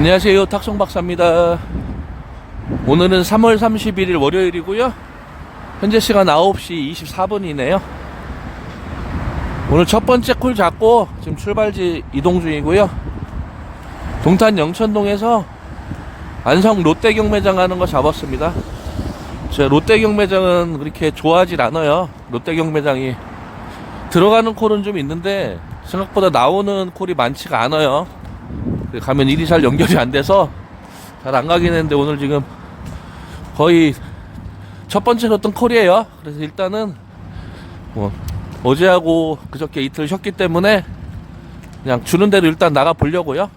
안녕하세요. 탁송 박사입니다. 오늘은 3월 31일 월요일이고요. 현재 시간 9시 24분이네요. 오늘 첫 번째 콜 잡고 지금 출발지 이동 중이고요. 동탄 영천동에서 안성 롯데 경매장 가는 거 잡았습니다. 제 롯데 경매장은 그렇게 좋아하질 않아요. 롯데 경매장이 들어가는 콜은 좀 있는데 생각보다 나오는 콜이 많지가 않아요 가면 일이 잘 연결이 안 돼서 잘 안 가긴 했는데 오늘 지금 거의 첫 번째 줬던 콜이에요. 그래서 일단은 뭐 어제하고 그저께 이틀 쉬었기 때문에 그냥 주는 대로 일단 나가 보려고요.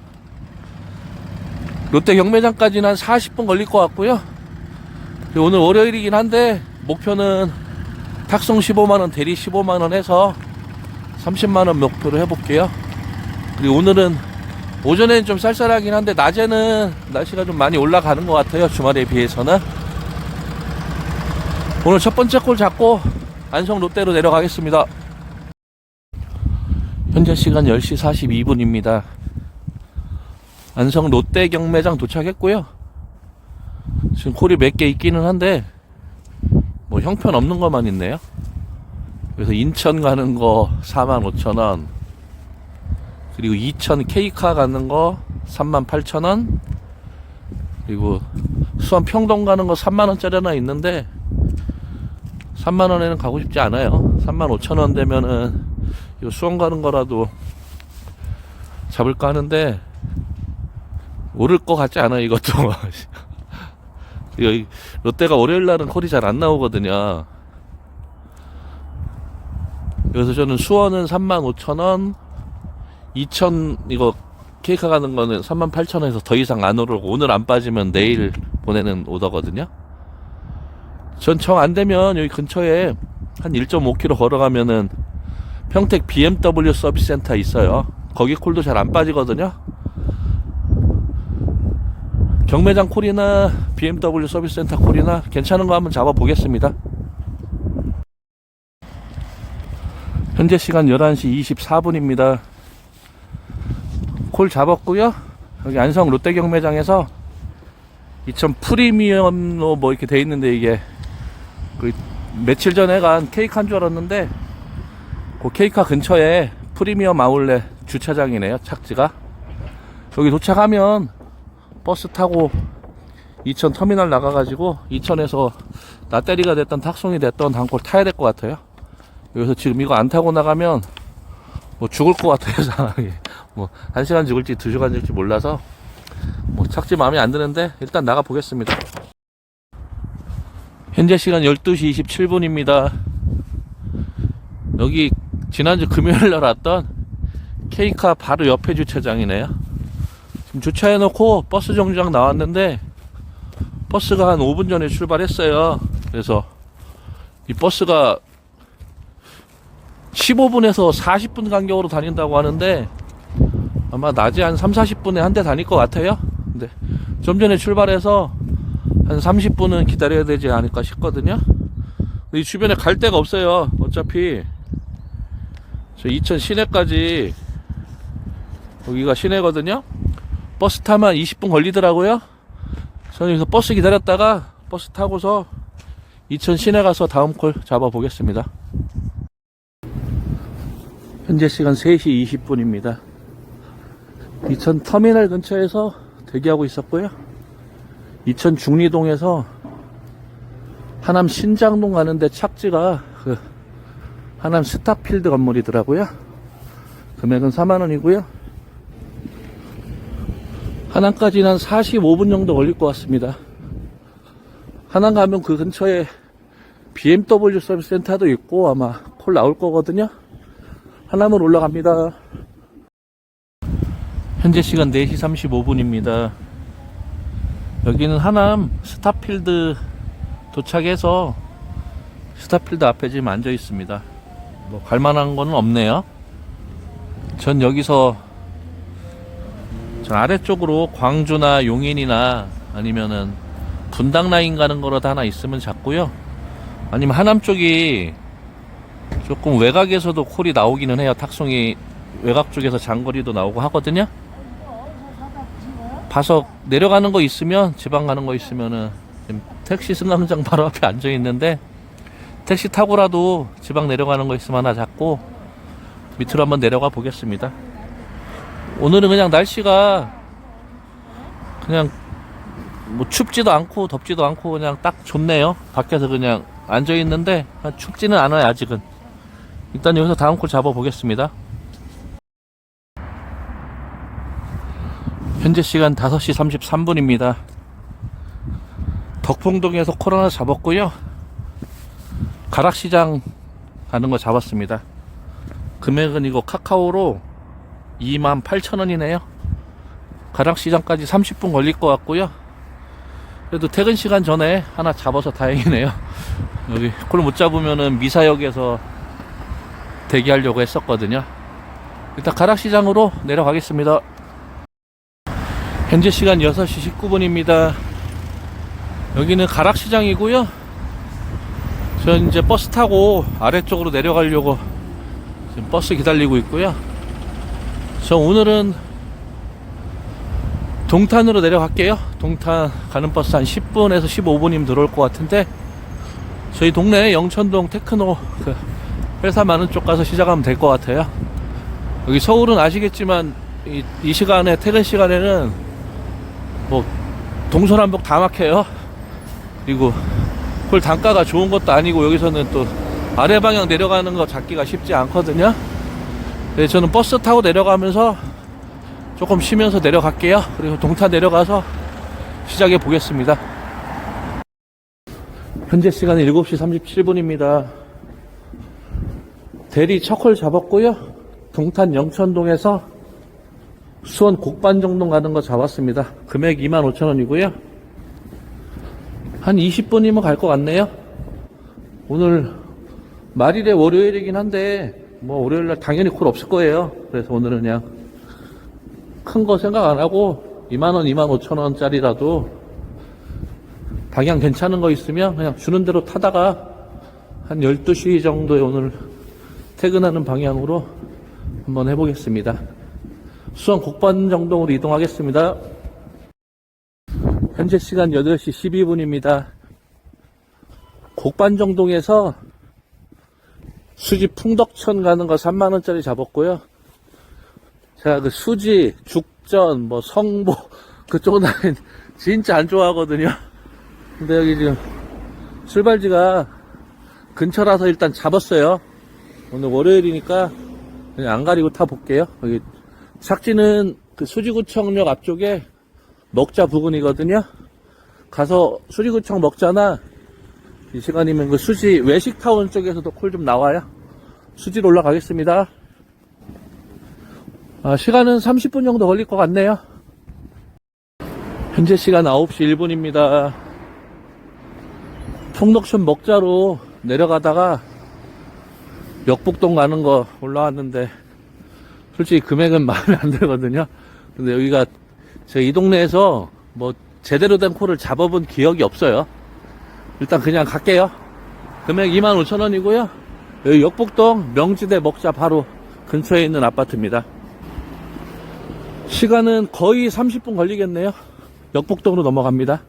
롯데 경매장까지는 한 40분 걸릴 것 같고요. 오늘 월요일이긴 한데 목표는 탁송 15만원, 대리 15만원 해서 30만원 목표로 해볼게요. 그리고 오늘은 오전에는 좀 쌀쌀하긴 한데 낮에는 날씨가 좀 많이 올라가는 것 같아요 주말에 비해서는. 오늘 첫 번째 콜 잡고 안성 롯데로 내려가겠습니다. 현재 시간 10시 42분입니다. 안성 롯데 경매장 도착했고요. 지금 콜이 몇 개 있기는 한데 뭐 형편 없는 것만 있네요. 그래서 인천 가는 거 45,000원 그리고 2천 K카 가는 거 38,000원. 그리고 수원 평동 가는 거 3만원짜리 하나 있는데 3만원에는 가고 싶지 않아요. 35,000원 되면은 이 수원 가는 거라도 잡을까 하는데 오를 것 같지 않아요 이것도. 여기 롯데가 월요일 날은 콜이 잘 안 나오거든요. 그래서 저는 수원은 35,000원 2천 이거 케이크 가는 거는 38,000원에서 더 이상 안 오르고 오늘 안 빠지면 내일 보내는 오더거든요. 전청안 되면 여기 근처에 한 1.5km 걸어가면은 평택 BMW 서비스 센터 있어요. 거기 콜도 잘 안 빠지거든요. 경매장 콜이나 BMW 서비스 센터 콜이나 괜찮은 거 한번 잡아 보겠습니다. 현재 시간 11시 24분입니다. 콜 잡았고요. 여기 안성 롯데 경매장에서 2000 프리미엄로 뭐 이렇게 돼 있는데 이게 그 며칠 전에 간 케이크 한 줄 알았는데 그 케이카 근처에 프리미엄 아울렛 주차장이네요. 착지가 여기 도착하면 버스 타고 이천 터미널 나가가지고 이천에서 나때리가 됐던 탁송이 됐던 단골 타야 될 것 같아요. 여기서 지금 이거 안 타고 나가면 뭐 죽을 것 같아요 상황이. 뭐, 한 시간 죽을지 두 시간 죽을지 몰라서, 뭐, 착지 마음에 안 드는데, 일단 나가 보겠습니다. 현재 시간 12시 27분입니다. 여기, 지난주 금요일 날 왔던 케이카 바로 옆에 주차장이네요. 지금 주차해놓고 버스 정류장 나왔는데, 버스가 한 5분 전에 출발했어요. 그래서, 이 버스가 15분에서 40분 간격으로 다닌다고 하는데, 아마 낮에 한 3, 40분에 한 대 다닐 것 같아요. 근데 좀 전에 출발해서 한 30분은 기다려야 되지 않을까 싶거든요. 이 주변에 갈 데가 없어요. 어차피 저 이천 시내까지 여기가 시내거든요. 버스 타면 20분 걸리더라고요. 저는 여기서 버스 기다렸다가 버스 타고서 이천 시내 가서 다음 콜 잡아 보겠습니다. 현재 시간 3시 20분입니다. 이천 터미널 근처에서 대기하고 있었고요. 이천 중리동에서 하남 신장동 가는데 착지가 그 하남 스타필드 건물이더라고요. 금액은 4만원이고요. 하남까지는 한 45분 정도 걸릴 것 같습니다. 하남 가면 그 근처에 BMW 서비스 센터도 있고 아마 콜 나올 거거든요. 하남으로 올라갑니다. 현재 시간 4시 35분입니다. 여기는 하남 스타필드 도착해서 스타필드 앞에 지금 앉아 있습니다. 뭐 갈만한 거는 없네요. 전 여기서 저 아래쪽으로 광주나 용인이나 아니면은 분당 라인 가는 거라도 하나 있으면 잡고요. 아니면 하남 쪽이 조금 외곽에서도 콜이 나오기는 해요. 탁송이 외곽 쪽에서 장거리도 나오고 하거든요. 봐서 내려가는 거 있으면 지방 가는 거 있으면은 택시 승강장 바로 앞에 앉아 있는데 택시 타고라도 지방 내려가는 거 있으면 하나 잡고 밑으로 한번 내려가 보겠습니다. 오늘은 그냥 날씨가 그냥 뭐 춥지도 않고 덥지도 않고 그냥 딱 좋네요. 밖에서 그냥 앉아 있는데 춥지는 않아요 아직은. 일단 여기서 다음 콜 잡아 보겠습니다. 현재 시간 5시 33분입니다. 덕풍동에서 코로나 잡았고요. 가락시장 가는 거 잡았습니다. 금액은 이거 카카오로 28,000원이네요. 가락시장까지 30분 걸릴 것 같고요. 그래도 퇴근 시간 전에 하나 잡아서 다행이네요. 여기 콜못 잡으면은 미사역에서 대기하려고 했었거든요. 일단 가락시장으로 내려가겠습니다. 현재 시간 6시 19분입니다. 여기는 가락시장이고요. 저 이제 버스 타고 아래쪽으로 내려가려고 지금 버스 기다리고 있고요. 저 오늘은 동탄으로 내려갈게요. 동탄 가는 버스 한 10분에서 15분이면 들어올 것 같은데 저희 동네 영천동 테크노 그 회사 많은 쪽 가서 시작하면 될 것 같아요. 여기 서울은 아시겠지만 이, 이 시간에 퇴근 시간에는 뭐 동서남북 다 막혀요. 그리고 그걸 단가가 좋은 것도 아니고 여기서는 또 아래 방향 내려가는 거 잡기가 쉽지 않거든요. 네, 저는 버스 타고 내려가면서 조금 쉬면서 내려갈게요. 그리고 동탄 내려가서 시작해 보겠습니다. 현재 시간은 7시 37분입니다. 대리 첫콜 잡았고요. 동탄 영천동에서 수원 곡반 정동 가는 거 잡았습니다. 금액 25,000원이고요. 한 20분이면 갈 것 같네요. 오늘 말일에 월요일이긴 한데 뭐 월요일날 당연히 콜 없을 거예요. 그래서 오늘은 그냥 큰 거 생각 안 하고 2만원, 2만 5천원짜리라도 방향 괜찮은 거 있으면 그냥 주는 대로 타다가 한 12시 정도에 오늘 퇴근하는 방향으로 한번 해보겠습니다. 수원 곡반정동으로 이동하겠습니다. 현재 시간 8시 12분입니다. 곡반정동에서 수지 풍덕천 가는 거 3만원짜리 잡았고요. 제가 그 수지, 죽전, 뭐 성보, 그쪽 라인 진짜 안 좋아하거든요. 근데 여기 지금 출발지가 근처라서 일단 잡았어요. 오늘 월요일이니까 그냥 안 가리고 타볼게요. 여기 착지는 그 수지구청역 앞쪽에 먹자 부근이거든요. 가서 수지구청 먹자나 이 시간이면 그 수지 외식타운 쪽에서도 콜 좀 나와요. 수지로 올라가겠습니다. 아, 시간은 30분 정도 걸릴 것 같네요. 현재 시간 9시 1분입니다. 풍덕천 먹자로 내려가다가 역북동 가는 거 올라왔는데 솔직히 금액은 마음에 안 들거든요. 근데 여기가 제이 동네에서 뭐 제대로 된 콜을 잡아본 기억이 없어요. 일단 그냥 갈게요. 금액 25,000원이고요. 여기 역북동 명지대 먹자 바로 근처에 있는 아파트입니다. 시간은 거의 30분 걸리겠네요. 역북동으로 넘어갑니다.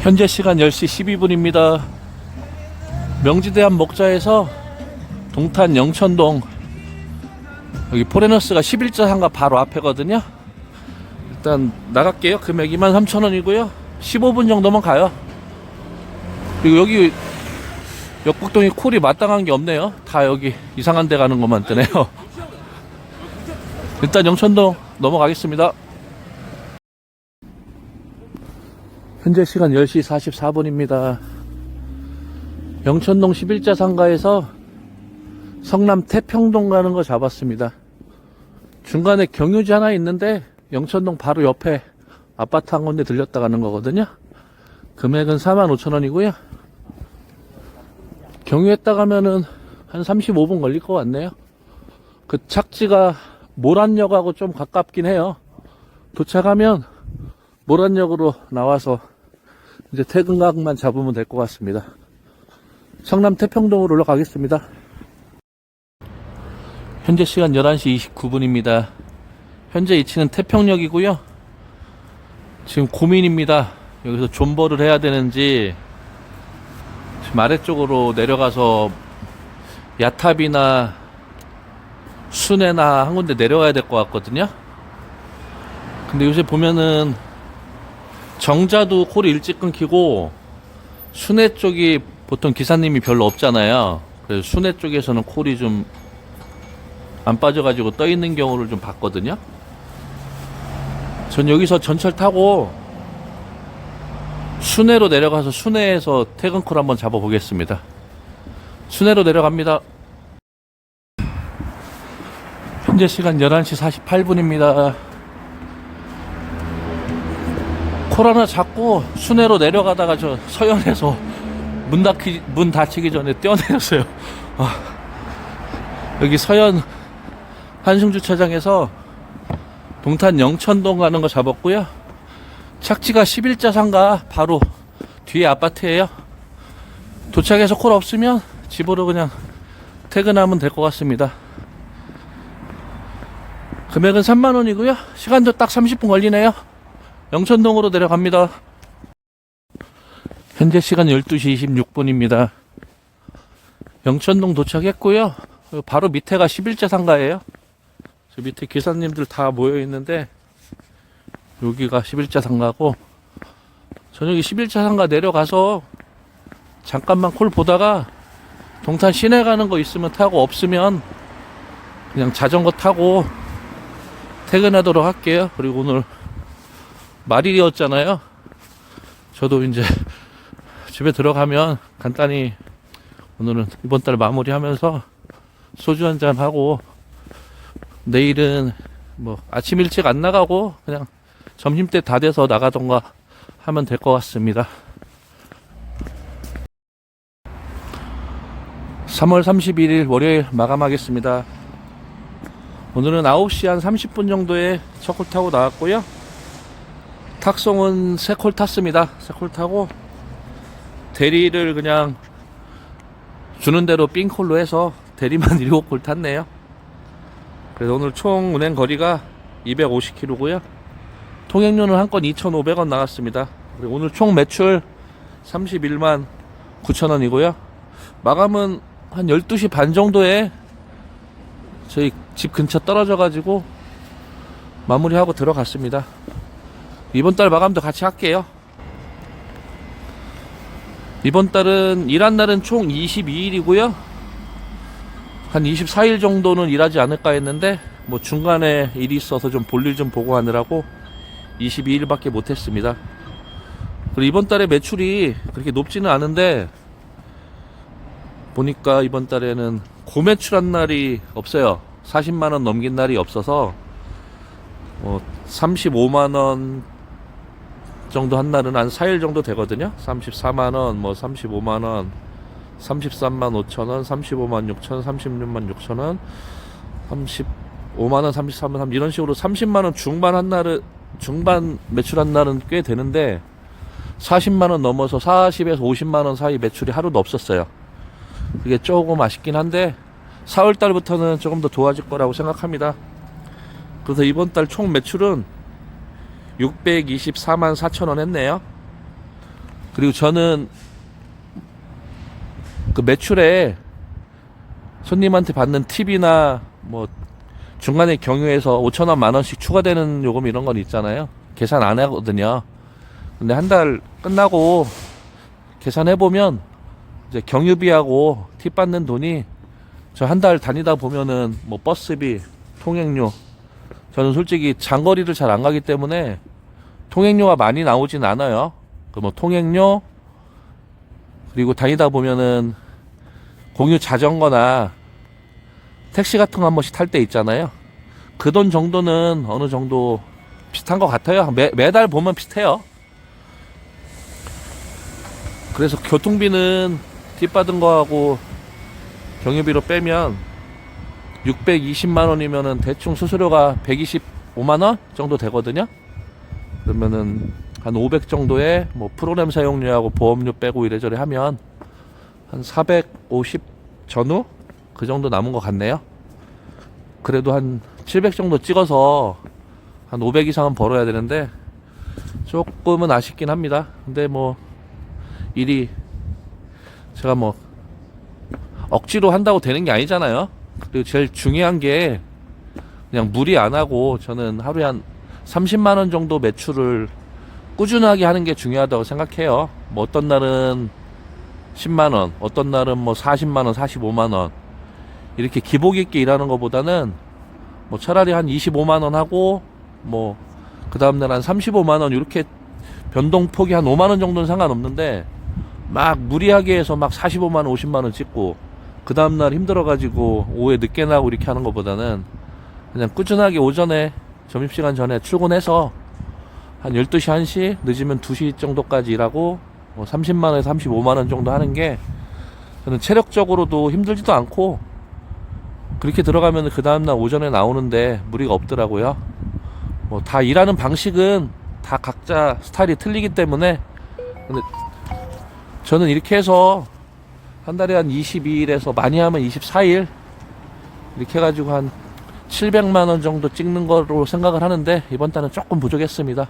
현재 시간 10시 12분입니다. 명지대 한 먹자에서 동탄 영천동 여기 포레너스가 11자 상가 바로 앞에거든요. 일단 나갈게요. 금액 23,000원이고요. 15분 정도만 가요. 그리고 여기 역북동이 콜이 마땅한 게 없네요. 다 여기 이상한 데 가는 것만 뜨네요. 일단 영천동 넘어가겠습니다. 현재 시간 10시 44분입니다. 영천동 11자 상가에서 성남 태평동 가는 거 잡았습니다. 중간에 경유지 하나 있는데 영천동 바로 옆에 아파트 한 군데 들렸다 가는 거거든요. 금액은 45,000원이고요. 경유했다 가면은 한 35분 걸릴 것 같네요. 그 착지가 모란역하고 좀 가깝긴 해요. 도착하면 모란역으로 나와서 이제 퇴근각만 잡으면 될 것 같습니다. 성남 태평동으로 올라가겠습니다. 현재 시간 11시 29분입니다. 현재 위치는 태평역이고요. 지금 고민입니다. 여기서 존버를 해야 되는지 지금 아래쪽으로 내려가서 야탑이나 순회나 한 군데 내려가야 될 것 같거든요. 근데 요새 보면은 정자도 콜이 일찍 끊기고 순회 쪽이 보통 기사님이 별로 없잖아요. 그래서 순회 쪽에서는 콜이 좀 안 빠져가지고 떠 있는 경우를 좀 봤거든요. 전 여기서 전철 타고 순회로 내려가서 순회에서 퇴근 콜 한번 잡아보겠습니다. 순회로 내려갑니다. 현재 시간 11시 48분입니다. 콜 하나 잡고 순회로 내려가다가 저 서현에서 문 닫기, 문 닫히기 전에 뛰어내렸어요. 아, 여기 서현 한승 주차장에서 동탄 영천동 가는 거 잡았고요. 착지가 11자 상가 바로 뒤에 아파트예요. 도착해서 콜 없으면 집으로 그냥 퇴근하면 될 것 같습니다. 금액은 3만 원이고요. 시간도 딱 30분 걸리네요. 영천동으로 내려갑니다. 현재 시간 12시 26분입니다. 영천동 도착했고요. 바로 밑에가 11자 상가예요. 저 밑에 기사님들 다 모여 있는데 여기가 11자 상가고 저녁에 11자 상가 내려가서 잠깐만 콜 보다가 동탄 시내 가는 거 있으면 타고 없으면 그냥 자전거 타고 퇴근하도록 할게요. 그리고 오늘 말일이었잖아요. 저도 이제 집에 들어가면 간단히 오늘은 이번 달 마무리하면서 소주 한 잔 하고 내일은 뭐 아침 일찍 안 나가고 그냥 점심 때 다 돼서 나가던가 하면 될 것 같습니다. 3월 31일 월요일 마감하겠습니다. 오늘은 9시 한 30분 정도에 첫 콜 타고 나왔고요. 탁송은 세 콜 탔습니다. 세 콜 타고 대리를 그냥 주는 대로 삥콜로 해서 대리만 7콜 탔네요. 그래서 오늘 총 운행 거리가 250km고요. 통행료는 한 건 2,500원 나갔습니다. 그리고 오늘 총 매출 31만 9천원이고요. 마감은 한 12시 반 정도에 저희 집 근처 떨어져 가지고 마무리하고 들어갔습니다. 이번 달 마감도 같이 할게요. 이번 달은 일한 날은 총 22일이고요. 한 24일 정도는 일하지 않을까 했는데 뭐 중간에 일이 있어서 좀 볼일 좀 보고 하느라고 22일밖에 못했습니다. 그리고 이번 달에 매출이 그렇게 높지는 않은데 보니까 이번 달에는 고매출한 날이 없어요. 40만 원 넘긴 날이 없어서 뭐 35만 원 정도 한 날은 한 4일 정도 되거든요. 34만 원, 뭐 35만 원, 33만 5천 원, 35만 6천 원, 36만 6천 원, 35만 원, 33만 원 이런 식으로 30만 원 중반 한 날은 중반 매출 한 날은 꽤 되는데 40만 원 넘어서 40에서 50만 원 사이 매출이 하루도 없었어요. 그게 조금 아쉽긴 한데 4월 달부터는 조금 더 좋아질 거라고 생각합니다. 그래서 이번 달 총 매출은 624만 4천 원 했네요. 그리고 저는 그 매출에 손님한테 받는 팁이나 뭐 중간에 경유해서 5천 원, 만 원씩 추가되는 요금 이런 건 있잖아요. 계산 안 하거든요. 근데 한 달 끝나고 계산해 보면 이제 경유비하고 팁 받는 돈이 저 한 달 다니다 보면은 뭐 버스비, 통행료 저는 솔직히 장거리를 잘 안 가기 때문에 통행료가 많이 나오진 않아요. 그 뭐 통행료 그리고 다니다 보면은 공유 자전거나 택시 같은 거 한 번씩 탈 때 있잖아요. 그 돈 정도는 어느 정도 비슷한 것 같아요. 매, 매달 보면 비슷해요. 그래서 교통비는 팁 받은 거하고 경유비로 빼면 620만 원이면은 대충 수수료가 125만 원 정도 되거든요. 그러면은 한 500 정도에 뭐 프로그램 사용료하고 보험료 빼고 이래저래 하면 한 450 전후 그 정도 남은 것 같네요. 그래도 한 700 정도 찍어서 한 500 이상은 벌어야 되는데 조금은 아쉽긴 합니다. 근데 뭐 일이 제가 뭐 억지로 한다고 되는 게 아니잖아요. 그리고 제일 중요한 게 그냥 무리 안 하고 저는 하루에 한 30만 원 정도 매출을 꾸준하게 하는 게 중요하다고 생각해요. 뭐 어떤 날은 10만 원, 어떤 날은 뭐 40만 원, 45만 원. 이렇게 기복 있게 일하는 것보다는 뭐 차라리 한 25만 원 하고 뭐 그 다음 날 한 35만 원 이렇게 변동폭이 한 5만 원 정도는 상관없는데 막 무리하게 해서 막 45만 원, 50만 원 찍고 그 다음 날 힘들어 가지고 오후에 늦게 나고 이렇게 하는 것보다는 그냥 꾸준하게 오전에 점심시간 전에 출근해서 한 12시, 1시, 늦으면 2시 정도까지 일하고 뭐 30만 원에서 35만 원 정도 하는 게 저는 체력적으로도 힘들지도 않고 그렇게 들어가면 그 다음날 오전에 나오는데 무리가 없더라고요. 뭐 다 일하는 방식은 다 각자 스타일이 틀리기 때문에 근데 저는 이렇게 해서 한 달에 한 22일에서 많이 하면 24일 이렇게 해가지고 한 700만 원 정도 찍는 거로 생각을 하는데 이번 달은 조금 부족했습니다.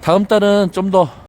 다음 달은 좀 더